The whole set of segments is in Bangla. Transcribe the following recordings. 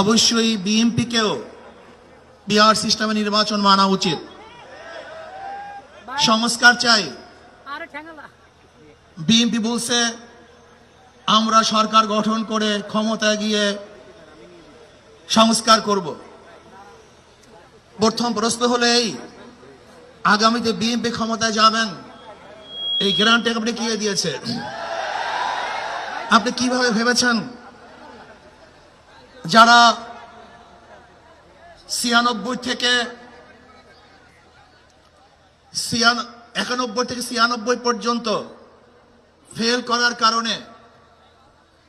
অবশ্যই বিএনপিকেও বিহার সিস্টেমে নির্বাচন মানা উচিত। সংস্কার চাই। বিএনপি বলছে আমরা সরকার গঠন করে ক্ষমতায় গিয়ে সংস্কার করব। প্রথম প্রশ্ন হলো এই আগামীতে বিএনপি ক্ষমতায় যাবেন? এই গ্যারান্টি আপনি কে দিয়েছে? আপনি কীভাবে ভেবেছেন? যারা ছিয়ানব্বই থেকে একানব্বই থেকে ছিয়ানব্বই পর্যন্ত ফেল করার কারণে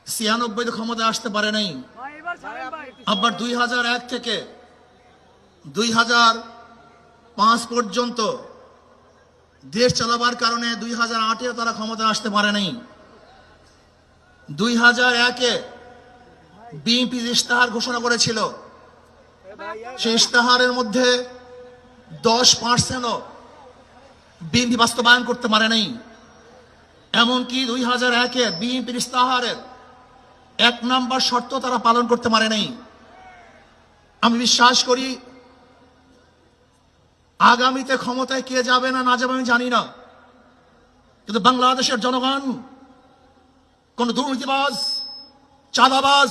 ছিয়ানব্বইতে ক্ষমতা আসতে পারে নাই। আবার দুই হাজার এক থেকে দুই হাজার পাঁচ পর্যন্ত দেশ চালাবার কারণে দুই হাজার আটেও তারা ক্ষমতা আসতে পারে নাই। দুই হাজার একে বিএনপি ইস্তাহার ঘোষণা করেছিল, সেই ইস্তাহারের মধ্যে দশ পার্সেন্টও বিএনপি বাস্তবায়ন করতে পারে নাই। এমনকি দুই হাজার একে বিএনপির ইস্তাহারের এক নাম্বার শর্ত তারা পালন করতে পারে নাই। আমি বিশ্বাস করি, আগামীতে ক্ষমতায় কে যাবে না না যাবে আমি জানি না। কিন্তু বাংলাদেশের জনগণ, কোন দুর্নীতিবাজ, চাঁদাবাজ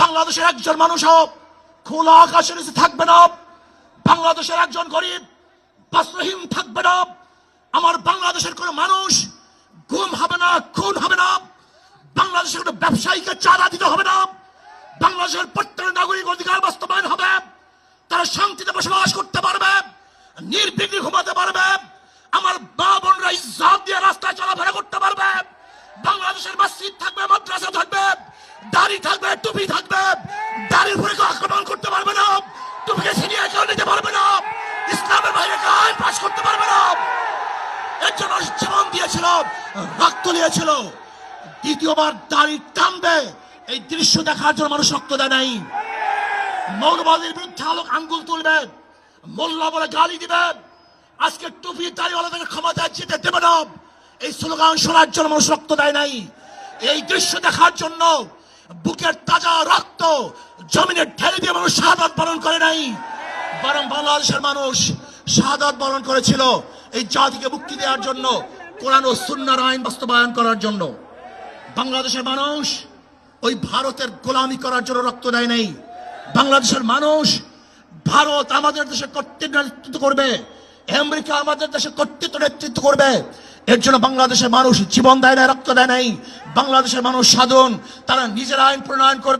বাংলাদেশের একজন মানুষ খোলা আকাশের নিচে থাকবে না। বাংলাদেশের একজন গরিব, বস্ত্রহীন থাকবে না। আমার বাংলাদেশের কোন মানুষ গুম হবে না, খুন হবে না। বাংলাদেশের কোনো ব্যবসায়ীকে চারা দিতে হবে না। বাংলাদেশের প্রত্যেক নাগরিক অধিকার বাস্তবায়ন হবে। তারা শান্তিতে বসবাস করতে পারবে, নির্বিঘ্নে ঘুমাতে পারবে। আমার মা বোনরা ইজ্জত দিয়ে রাস্তায় চলাফেরা করতে পারবে। বাংলাদেশের মসজিদ থাকবে, মাদ্রাসা থাকবে। দাড়ি থাকবে, টুপি থাকবে। দাড়ির উপরে কেউ আক্রমণ করতে পারবে না। টুপিকে ছিনিয়ে কেউ নিতে পারবে না। ইসলামের বাইরে কেউ আইন পাশ করতে পারবে না? এর জন্য জীবন দিয়েছিল, রক্ত দিয়েছিল দ্বিতীয়বার দাড়ি টানবে। এই দৃশ্য দেখার জন্য মানুষ রক্ত দেয় নাই। মৌলবাদীর বিরুদ্ধে আলোক আঙ্গুল তুলবে। মোল্লা বলে গালি দিবে। আজকে টুপি দাড়িওয়ালাদের ক্ষমতা যেতে দেবে না। এই স্লোগান শোনার জন্য মানুষ রক্ত দেয় নাই। এই দৃশ্য দেখার জন্য বুকের তাজা রক্ত জমিনে ঢেলে দিয়ে মানুষ শাহাদাত পালন করে নাই। বরং বাংলাদেশের মানুষ শাহাদাত বরণ করেছিল এই জাতিকে মুক্তি দেওয়ার জন্য, কোরআন ও সুন্নার আইন বাস্তবায়ন করার জন্য। বাংলাদেশের মানুষ ওই ভারতের গোলামি করার জন্য রক্ত দেয় নাই। বাংলাদেশের মানুষ, ভারত আমাদের দেশে কর্তৃত্ব নেতৃত্ব করবে, আমেরিকা আমাদের দেশে কর্তৃত্ব নেতৃত্ব করবে এর জন্য বাংলাদেশের মানুষ জীবন দেয় না রক্ত দেয় নাই। বাংলাদেশের মানুষ সাধন, তারা নিজের আইন প্রণয়ন করবে।